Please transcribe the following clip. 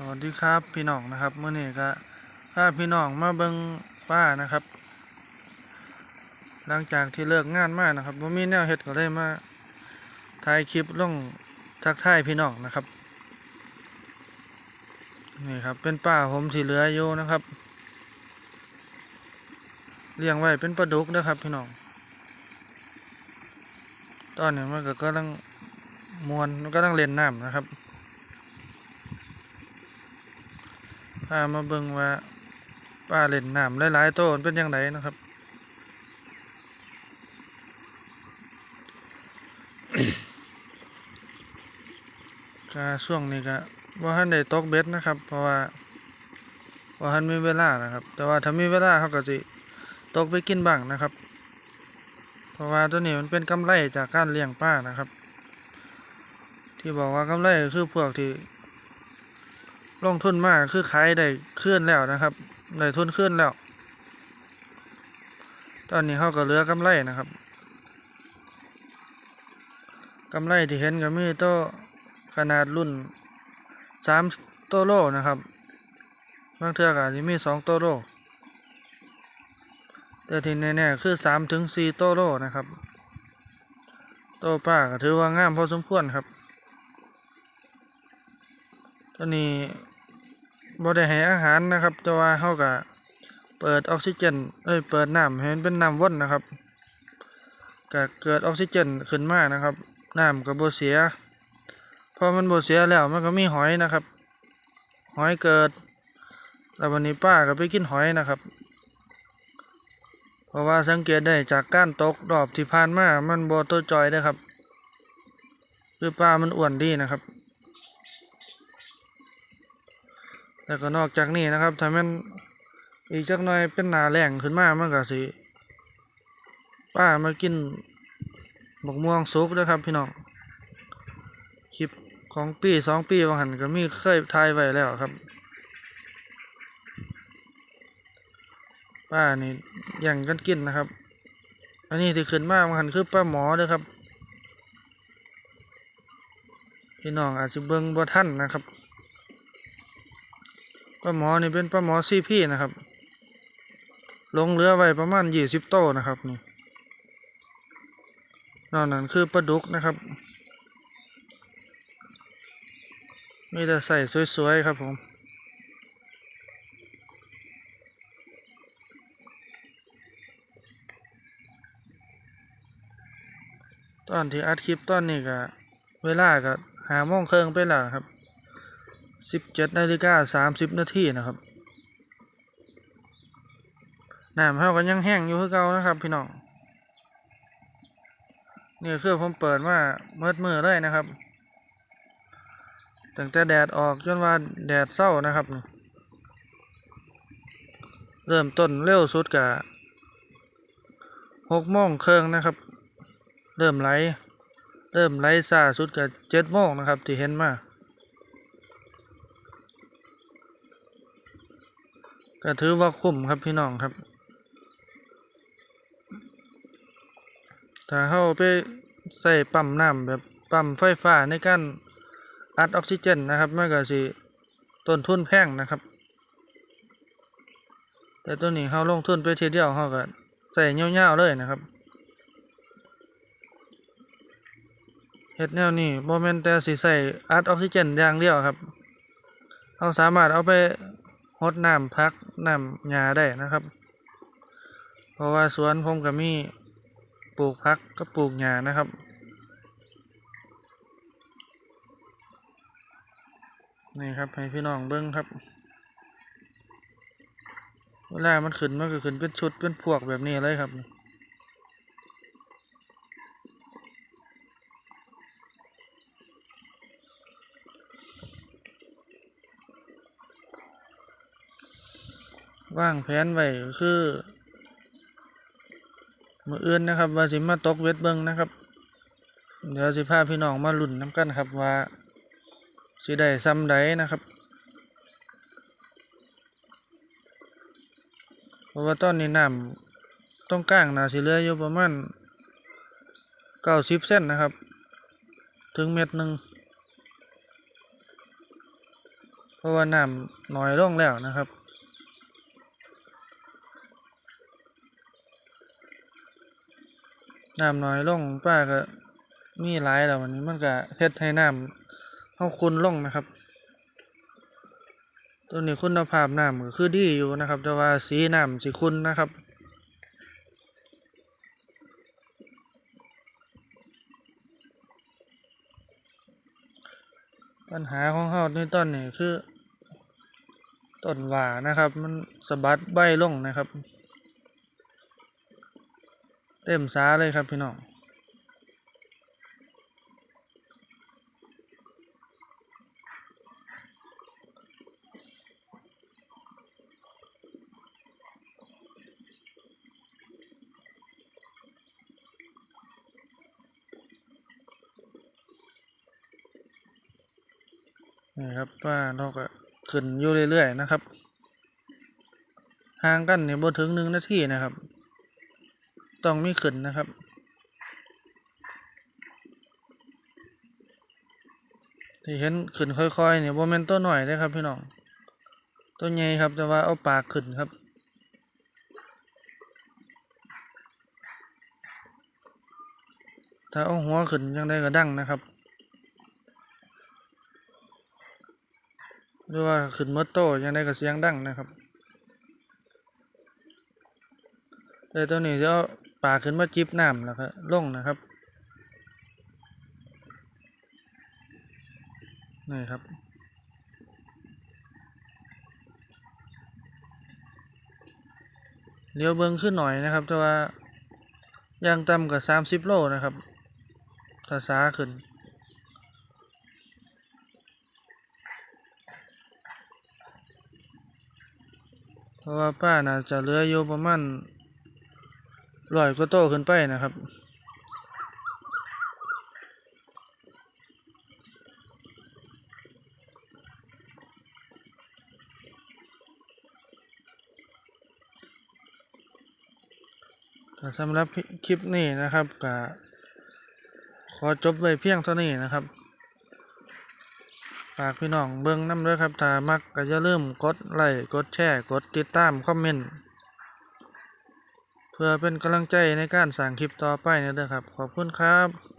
สวัสดีครับพี่น้องนะครับเมื่อนี้ก็พาพี่น้องมาเบิงป้านะครับ หลังจากที่เลิกงานมานะครับว่ามีแนวเฮ็ดก็เลยมาถ่ายคลิปลงทักทายพี่น้องนะครับนี่ครับเป็นป้าผมที่เหลืออยู่นะครับเลี้ยงไว้เป็นปลาดุกนะครับพี่น้อง ตอนนี้มันก็กำลังมวนมันก็ต้องเล่นน้ำนะครับ พามาเบิ่งว่าป้าเล่นน้ำหลายๆโตมันเป็นยังไงนะครับก็ช่วงนี้ก็ว่าท่านได้ตกเบ็ดนะครับ เพราะว่าว่าท่านมีเวลานะครับ แต่ว่าถ้ามีเวลาเขาก็สิตกไปกินบ้างนะครับ เพราะว่าตัวนี้มันเป็นกำไรจากการเลี้ยงปลานะครับ ที่บอกว่ากำไรคือพวกที่ ลงทุนมากคือขายได้ขึ้นแล้วนะครับได้ทุนขึ้นแล้ว ตอนนี้เขาก็เหลือกำไรนะครับกำไรที่เห็นก็มีโตขนาดรุ่นสามโตโลนะครับบางเทื่อกอาจจะมีสองโตโลแต่ที่แน่ๆคือสามถึงสี่โตโลนะครับ โตป้าก็ถือว่างามพอสมควรครับ ตอนนี้บ่ได้ให้อาหารนะครับ แต่ว่าเขาก็เปิดออกซิเจน เอ้ย เปิดน้ำให้มันเป็นน้ำวนนะครับก็เกิดออกซิเจนขึ้นมานะครับ น้ำก็บ่เสีย พอมันบ่เสียแล้วมันก็มีหอยนะครับ หอยเกิด แล้ววันนี้ป้าก็ไปกินหอยนะครับ เพราะว่าสังเกตได้จากการตกรอบที่ผ่านมา มันบ่ตัวจอยเด้ครับ คือปลามันอ้วนดีนะครับ แล้วก็นอกจากนี้นะครับถ้ามันอีกจักหน่อยเป็นหนาแรงขึ้นมามันก็สิป้ามากินบกม่วงสุกนะครับพี่น้องคลิปของปีสองปีบางหันก็มีเคยทายไว้แล้วครับ ป้านี่แย่างกันกินนะครับ อันนี้ที่ขึ้นมาบางหันคือป้าหมอเด้อครับ พี่น้องอาจจะเบิ่งบ่ทันนะครับ ปลาหมอนี่เป็นปลาหมอซีพี่นะครับ ลงเรือไว้ประมาณยี่สิบโต้นะครับนี่นอกนั้นคือปลาดุกนะครับ มีแต่ใส่สวยๆครับผมตอนที่อัดคลิปตอนนี้ก็เวลาก็หาโมงเครึ่งไปแล้วครับ สิบเจ็ดนาฬิกาสามสิบนาทีนะครับน้ำเขาก็ยังแห้งอยู่คือเก่านะครับ พี่น้องนี่คือผมเปิดมาเมื่อมือเลยนะครับตั้งแต่แดดออกจนว่าแดดเศร้านะครับ เริ่มต้นเร็วสุดกะหกโมงเครึ่งนะครับ เริ่มไหล เริ่มไหลซาสุดกะเจ็ดโมงนะครับ ที่เห็นมา ก็ถือว่าคุ้มครับพี่น้องครับ ถ้าเข้าไปใส่ปั๊มน้ำแบบปั๊มไฟฟ้าในการอัดออกซิเจนนะครับมันก็สิต้นทุนแพงนะครับ แต่ตัวนี้เขาลงทุนไปทีเดียวเขาก็ใส่เงี้ยวๆเลยนะครับเฮ็ดแนวนี้โมเมนแต่สิใส่อัดออกซิเจนอย่างเดียวครับเขาสามารถเอาไป ฮดน้ำพักน้ำหญ้าได้นะครับ เพราะว่าสวนผมก็มีปลูกพักก็ปลูกหญ้านะครับนี่ครับให้พี่น้องเบิ้งครับ เวลามันขึ้นมันก็ขึ้นเป็นชุดเป็นพวกแบบนี้เลยครับ ว่างแผนไว้คือมืออื่นนะครับ ว่าสิมาตกเวทเบิงนะครับ เดี๋ยวสิพาพี่น้องมาลุ่นน้ำกันครับว่าสิได้ซ้ำใดนะครับ เพราะว่าตอนนี้น้ำต้องกลางนาสิเลืออยู่ประมาณเก้าสิบเส้นนะครับ ถึงเม็ดหนึ่งเพราะว่าน้ำน้อยลงแล้วนะครับ น้ำน้อยลงป้าก็มีหลายแล้ววันนี้มันก็เฮ็ดให้น้ำเฮาคุณลงนะครับ ตัวนี้คุณภาพน้ำก็คือดีอยู่นะครับ แต่ว่าสีน้ำสิคุณนะครับปัญหาของเฮาในตอนนี้คือต้นหว่านะครับ มันสะบัดใบลงนะครับ เต็มสาเลยครับพี่น้องนี่ครับป้าเราก็ขึ้นอยู่เรื่อยๆนะครับห่างกันเนี่ยบ่ถึงหนึ่งนาทีนะครับ ต้องไมีขึ้นนะครับ ที่เห็นขึ้นค่อยๆเนี่ยบ่แม่นตัวหน่อยเลยครับพี่น้องตัวใหญ่ครับแต่ว่าเอาปากขึ้นครับถ้าเอาหัวขึ้นยังได้ก็ดังนะครับหรือว่าขึ้นมอโต้ยังได้ก็เสียงดังนะครับ แต่ตัวนี้จะ เอาขึ้นมาจิบน้ำแล้วก็ล่งนะครับนี่ครับเลี้ยวเบิ้งขึ้นหน่อยนะครับ แต่ว่าย่างต่ำกับสามสิบโลนะครับถ้าสาขึ้นเพราะว่าป้าน่าจะเหลืออยู่ประมาณ ร้อยกว่าโตขึ้นไปนะครับ สำหรับคลิปนี้นะครับก็ขอจบไว้เพียงเท่านี้นะครับฝากพี่น้องเบิ่งน้ำด้วยครับถ้ามักก็อย่าลืมกดไลค์กดแชร์ กดติดตาม คอมเมนต์ เพื่อเป็นกำลังใจในการสร้างคลิปต่อไปนะเด้อครับ ขอบคุณครับ